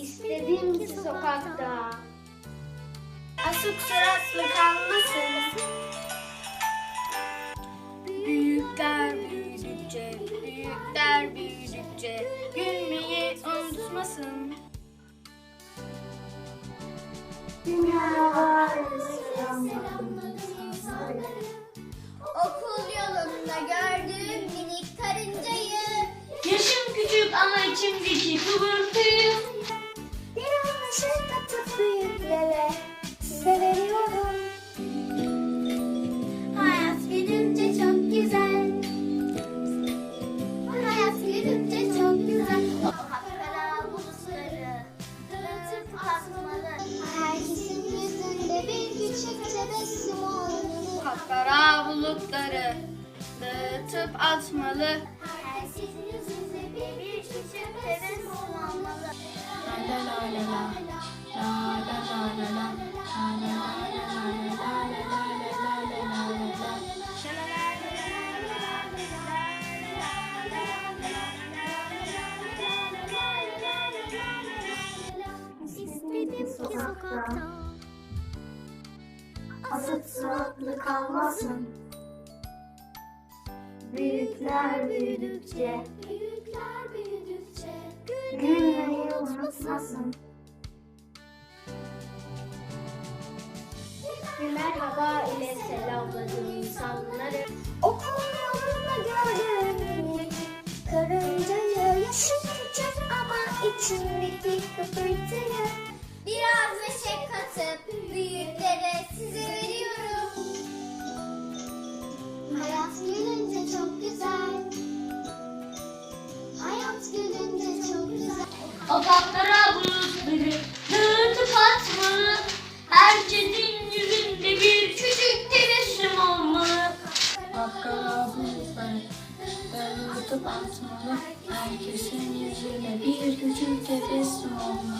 İstediğim sokakta. Asık suratlı kalmasın. Büyükler büyüdükçe, büyükler büyüdükçe Gülmeyi unutmasın Dünya Okul yolunda gördüğüm minik karıncayı Yaşım küçük ama içimdeki kıvırtıyım. Bir anlaşık atıp büyüklere size veriyorum. Kapkara bulutları dağıtıp atmalı. Herkesin yüzünde bir küçük tebessüm olmalı. La la. La la la la la. La la la la suratlı kalmasın. Büyükler büyüdükçe Büyükler büyüdükçe Gülmeyi unutmasın. Bir merhaba ile selamladım insanları Okul yolunda gördüm karıncayı küçük ama içimdeki kıpırtıyı Hayat gülünce çok güzel Hayat gülünce çok güzel O kapkara bulutları dağıtıp atmalı. Herkesin yüzünde bir küçük tebessüm olmalı. Kapkara bulutları dağıtıp atmalı. Herkesin yüzünde bir küçük tebessüm olmalı.